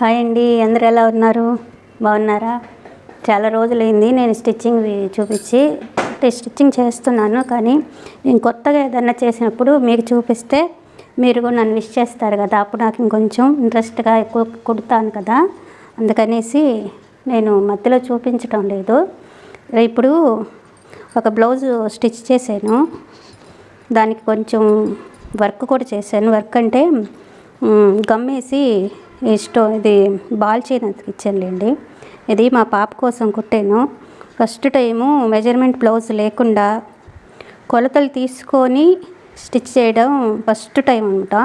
Hi అండి అందరు ఎలా ఉన్నారు? బాగున్నారా? చాలా రోజులైంది నేను స్టిచ్చింగ్ చూపించి అంటే స్టిచ్చింగ్ చేస్తున్నాను కానీ నేను కొత్తగా ఏదన్నా చేసినప్పుడు మీకు చూపిస్తే మీరు కూడా నన్ను విష్ చేస్తారు కదా అప్పుడు నాకు ఇంకొంచెం ఇంట్రెస్ట్గా ఎక్కువ కుడతాను కదా అందుకనేసి నేను మధ్యలో చూపించడం లేదు. ఇప్పుడు ఒక బ్లౌజ్ స్టిచ్ చేశాను దానికి కొంచెం వర్క్ కూడా చేశాను. వర్క్ అంటే గమ్మేసి స్టో ఇది బాల్ చైన్ అతికిచ్చానులేండి ఇది మా పాప కోసం కుట్టాను. ఫస్ట్ టైము మెజర్మెంట్ బ్లౌజ్ లేకుండా కొలతలు తీసుకొని స్టిచ్ చేయడం ఫస్ట్ టైం అనమాట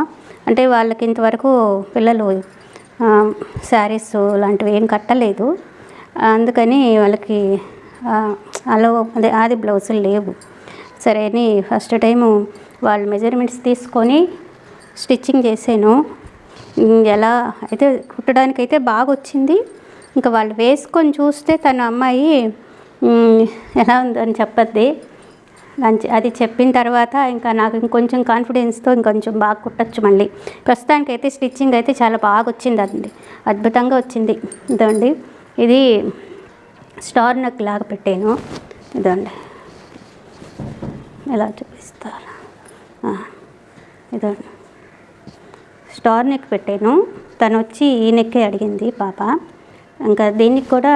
అంటే వాళ్ళకి ఇంతవరకు పిల్లలు శారీస్ లాంటివి ఏం కట్టలేదు. అందుకని వాళ్ళకి అలో అదే ఆది బ్లౌజులు లేవు. సరే అని ఫస్ట్ టైము వాళ్ళ మెజర్మెంట్స్ తీసుకొని స్టిచ్చింగ్ చేశాను. ఎలా అయితే కుట్టడానికి అయితే బాగా వచ్చింది ఇంకా వాళ్ళు వేసుకొని చూస్తే తన అమ్మాయి ఎలా ఉందని చెప్పద్ది. లంచ్ అది చెప్పిన తర్వాత ఇంకా నాకు ఇంకొంచెం కాన్ఫిడెన్స్తో ఇంకొంచెం బాగా కుట్టచ్చు మళ్ళీ. ప్రస్తుతానికి అయితే స్టిచ్చింగ్ అయితే చాలా బాగా వచ్చింది అండి అద్భుతంగా వచ్చింది. ఇదండి. ఇది స్టార్ నెక్ లాగా పెట్టాను. ఇదండి. ఎలా చూపిస్తారు ఇదండి. స్టార్ నెక్ పెట్టాను. తను వచ్చి ఈ నెక్కే అడిగింది పాప. ఇంకా దీనికి కూడా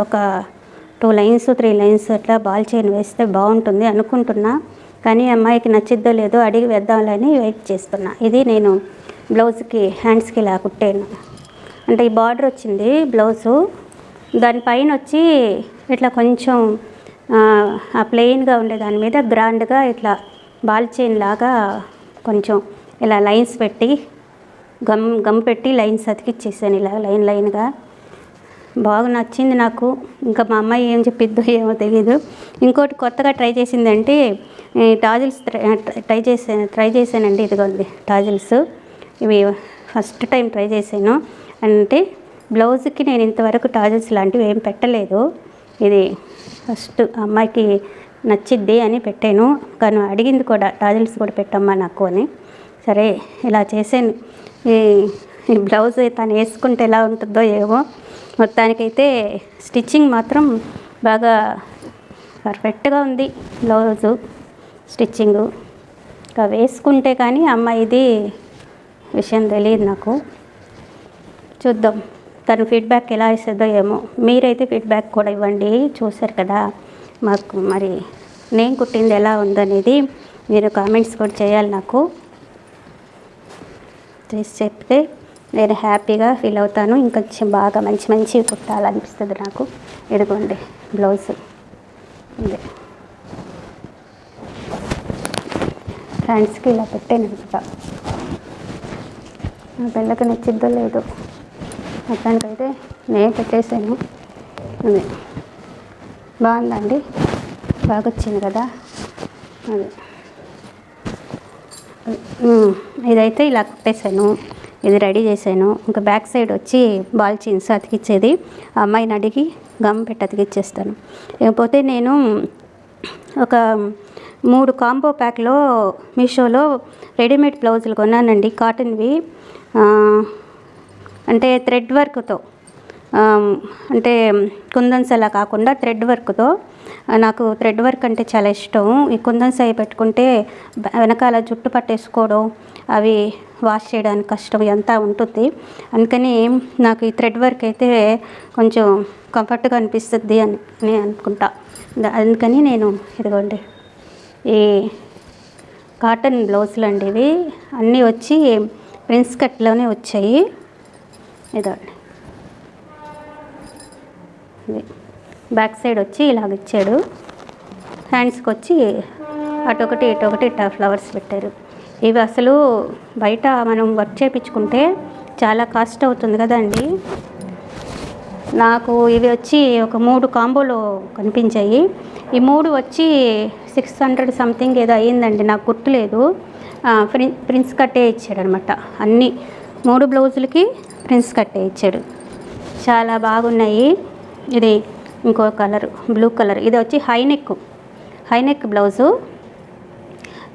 ఒక టూ లైన్స్ త్రీ లైన్స్ అట్లా బాల్ చైన్ వేస్తే బాగుంటుంది అనుకుంటున్నా. కానీ అమ్మాయికి నచ్చిద్దో లేదో అడిగి వేద్దామని వెయిట్ చేస్తున్నా. ఇది నేను బ్లౌజ్కి హ్యాండ్స్కి ఇలా కుట్టాను. అంటే ఈ బార్డర్ వచ్చింది బ్లౌజు. దానిపైన వచ్చి ఇట్లా కొంచెం ఆ, ఆ ప్లెయిన్గా ఉండే దాని మీద గ్రాండ్గా ఇట్లా బాల్ చైన్ లాగా కొంచెం ఇలా లైన్స్ పెట్టి గమ్ గమ్ పెట్టి లైన్స్ అతికిచ్చేసాను ఇలా లైన్ లైన్గా. బాగా నచ్చింది నాకు. ఇంకా మా అమ్మాయి ఏం చెప్పిద్దో ఏమో తెలియదు ఇంకోటి కొత్తగా ట్రై చేసిందంటే టాజిల్స్ ట్రై చేసాను ట్రై చేశానండి ఇదిగోండి టాజిల్స్. ఇవి ఫస్ట్ టైం ట్రై చేశాను. అంటే బ్లౌజ్కి నేను ఇంతవరకు టాజిల్స్ లాంటివి ఏం పెట్టలేదు. ఇది ఫస్ట్ అమ్మాయికి నచ్చిద్ది అని పెట్టాను. కానీ అడిగింది కూడా టాజిల్స్ కూడా పెట్టమ్మా నాకు అని. సరే ఇలా చేశాను. ఈ ఈ బ్లౌజ్ తను వేసుకుంటే ఎలా ఉంటుందో ఏమో మొత్తానికైతే స్టిచ్చింగ్ మాత్రం బాగా పర్ఫెక్ట్గా ఉంది బ్లౌజు స్టిచ్చింగు. ఇంకా వేసుకుంటే కానీ అమ్మాయిది విషయం తెలియదు నాకు. చూద్దాం తను ఫీడ్బ్యాక్ ఎలా ఇస్తుందో ఏమో. మీరైతే ఫీడ్బ్యాక్ కూడా ఇవ్వండి. చూశారు కదా మాకు మరి నేను కుట్టింది ఎలా ఉందనేది మీరు కామెంట్స్ కూడా చేయాలి నాకు. చేసి చెప్తే నేను హ్యాపీగా ఫీల్ అవుతాను. ఇంకొంచెం బాగా మంచి మంచి కుట్టాలనిపిస్తుంది నాకు. ఎడుకోండి బ్లౌజ్. ఉంది ఫ్రెండ్స్కి ఇలా పెట్టాను అనమాట నా పిల్లకి నచ్చిద్దో లేదో మొత్తానికైతే నేను పెట్టేశాను. అది. బాగుందండి. బాగా వచ్చింది కదా. అదే. ఇదైతే ఇలా కుట్టేశాను. ఇది రెడీ చేశాను. ఇంకా బ్యాక్ సైడ్ వచ్చి బాల్ చీన్స్ అతికిచ్చేది. ఆ అమ్మాయిని అడిగి గమ్ పెట్టి అతికిచ్చేస్తాను. లేకపోతే నేను ఒక మూడు కాంబో ప్యాక్లో మీషోలో రెడీమేడ్ బ్లౌజులు కొన్నానండి. కాటన్వి. అంటే థ్రెడ్ వర్క్తో. అంటే కుందన్స్ అలా కాకుండా థ్రెడ్ వర్క్తో నాకు థ్రెడ్ వర్క్ అంటే చాలా ఇష్టం. ఈ కుందన్స్ అవి పెట్టుకుంటే వెనకాల జుట్టు పట్టేసుకోవడం అవి వాష్ చేయడానికి కష్టం ఇదంతా ఉంటుంది. అందుకని నాకు ఈ థ్రెడ్ వర్క్ అయితే కొంచెం కంఫర్ట్గా అనిపిస్తుంది అని నేను అనుకుంటా. అందుకని నేను ఇదిగోండి ఈ కాటన్ బ్లౌజులు అండి ఇవి. అన్నీ వచ్చి ప్రిన్స్ కట్లోనే వచ్చాయి. ఇదండి బ్యాక్ సైడ్ వచ్చి ఇలాగ ఇచ్చాడు. హ్యాండ్స్కి వచ్చి అటొకటి ఇటొకటి ఇట్లా ఫ్లవర్స్ పెట్టారు. ఇవి అసలు బయట మనం వర్క్ చేయించుకుంటే చాలా కాస్ట్ అవుతుంది కదండి. నాకు ఇవి వచ్చి ఒక మూడు కాంబోలో కనిపించాయి. ఈ మూడు వచ్చి సిక్స్ హండ్రెడ్ సంథింగ్ ఏదో అయ్యిందండి నాకు గుర్తులేదు. ప్రిన్ ప్రిన్స్ కట్టే ఇచ్చాడు అనమాట అన్నీ మూడు బ్లౌజులకి ప్రిన్స్ కట్టే ఇచ్చాడు. చాలా బాగున్నాయి. ఇది ఇంకో కలర్ బ్లూ కలర్. ఇది వచ్చి high neck. High neck blouse.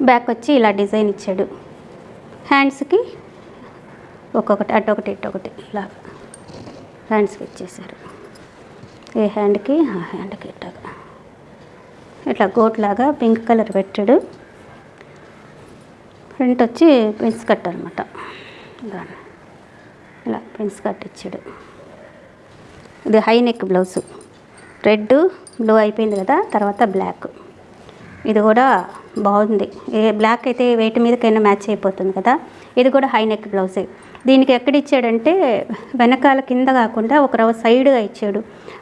Back వచ్చి ఇలా డిజైన్ ఇచ్చాడు. హ్యాండ్స్కి ఒక్కొక్కటి అటొకటి ఇటొకటి ఇలా హ్యాండ్స్కి ఇచ్చేసారు ఏ హ్యాండ్కి? ఆ హ్యాండ్కి ఇట్లా ఇట్లా గోట్లాగా పింక్ కలర్ పెట్టాడు. ఫ్రంట్ వచ్చి పెన్స్ కట్ అనమాట ఇలా పెన్స్ కట్ ఇచ్చాడు. ఇది high neck blouse. Red blue అయిపోయింది కదా తర్వాత బ్లాక్. ఇది కూడా బాగుంది. ఏ బ్లాక్ అయితే వెయిట్ మీదకైనా మ్యాచ్ అయిపోతుంది కదా ఇది కూడా హై నెక్ బ్లౌజే. దీనికి ఎక్కడ ఇచ్చాడంటే వెనకాల కింద కాకుండా ఒక రవ సైడ్గా ఇచ్చాడు.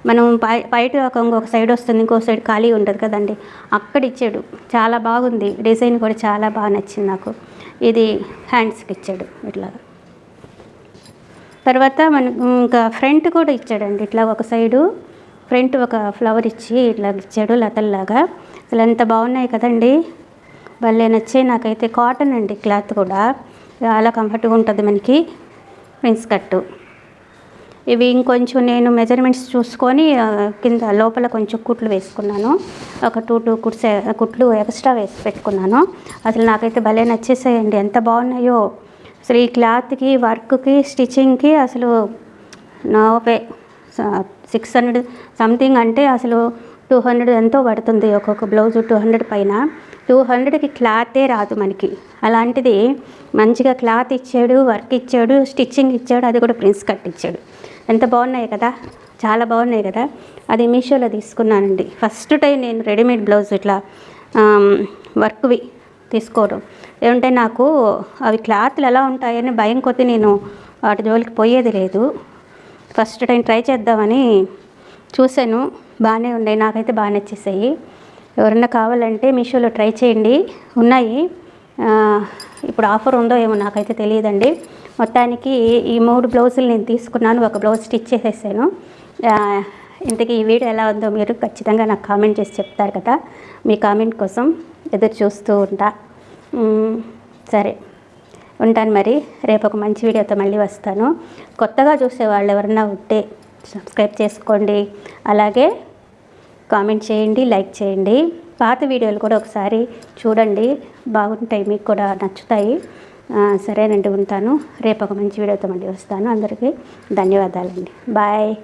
మనం పై బయట ఒక ఇంకొక సైడ్ వస్తుంది ఇంకో సైడ్ ఖాళీ ఉంటుంది కదండి. అక్కడ ఇచ్చాడు. చాలా బాగుంది. డిజైన్ కూడా చాలా బాగా నచ్చింది నాకు. ఇది హ్యాండ్స్కి ఇచ్చాడు ఇట్లాగా. తర్వాత మనకు ఇంకా ఫ్రంట్ కూడా ఇచ్చాడండి. ఇట్లా ఒక సైడు ఫ్రంట్ ఒక ఫ్లవర్ ఇచ్చి ఇట్లా ఇచ్చాడు లతల్లాగా. అసలు ఎంత బాగున్నాయి కదండి. భలే నచ్చాయి. నాకైతే కాటన్ అండి క్లాత్ కూడా. చాలా కంఫర్ట్గా ఉంటుంది మనకి ప్రిన్స్ కట్టు. ఇవి ఇంకొంచెం నేను మెజర్మెంట్స్ చూసుకొని కింద లోపల కొంచెం కుట్లు వేసుకున్నాను. ఒక టూ టూ కుట్స్ కుట్లు ఎక్స్ట్రా వేసి పెట్టుకున్నాను. అసలు నాకైతే భలే నచ్చేసాయండి. ఎంత బాగున్నాయో. అసలు ఈ క్లాత్కి వర్క్కి స్టిచ్చింగ్కి అసలు నోపే సిక్స్ హండ్రెడ్ సంథింగ్ అంటే అసలు టూ హండ్రెడ్ ఎంతో పడుతుంది ఒక్కొక్క బ్లౌజ్ టూ హండ్రెడ్ పైన. టూ హండ్రెడ్కి క్లాతే రాదు మనకి. అలాంటిది మంచిగా క్లాత్ ఇచ్చాడు వర్క్ ఇచ్చాడు స్టిచ్చింగ్ ఇచ్చాడు అది కూడా ప్రిన్స్ కట్ ఇచ్చాడు ఎంత బాగున్నాయి కదా? చాలా బాగున్నాయి కదా? అది మీషోలో తీసుకున్నానండి. ఫస్ట్ టైం నేను రెడీమేడ్ బ్లౌజ్ ఇట్లా వర్క్వి తీసుకోవడం. ఏమంటే నాకు అవి క్లాత్లు ఎలా ఉంటాయని భయం కొద్దీ నేను వాటి జోలికి పోయేది లేదు. ఫస్ట్ టైం ట్రై చేద్దామని చూశాను. బాగానే ఉన్నాయి నాకైతే బాగా నచ్చేసాయి. ఎవరన్నా కావాలంటే మీషోలో ట్రై చేయండి. ఉన్నాయి. ఇప్పుడు ఆఫర్ ఉందో ఏమో నాకైతే తెలియదండి. మొత్తానికి ఈ మూడు బ్లౌజులు నేను తీసుకున్నాను. ఒక బ్లౌజ్ స్టిచ్ చేసేసాను. ఇంతకీ ఈ వీడియో ఎలా ఉందో మీరు ఖచ్చితంగా నాకు కామెంట్ చేసి చెప్తారు కదా. మీ కామెంట్ కోసం ఎదురు చూస్తూ ఉంటా. సరే. ఉంటాను మరి. రేపు ఒక మంచి వీడియోతో మళ్ళీ వస్తాను. కొత్తగా చూసే వాళ్ళు ఎవరన్నా ఉంటే సబ్స్క్రైబ్ చేసుకోండి. అలాగే కామెంట్ చేయండి లైక్ చేయండి. పాత వీడియోలు కూడా ఒకసారి చూడండి. బాగుంటాయి మీకు కూడా నచ్చుతాయి. సరేనండి ఉంటాను. రేపు ఒక మంచి వీడియోతో మళ్ళీ వస్తాను. అందరికీ ధన్యవాదాలండి. బాయ్.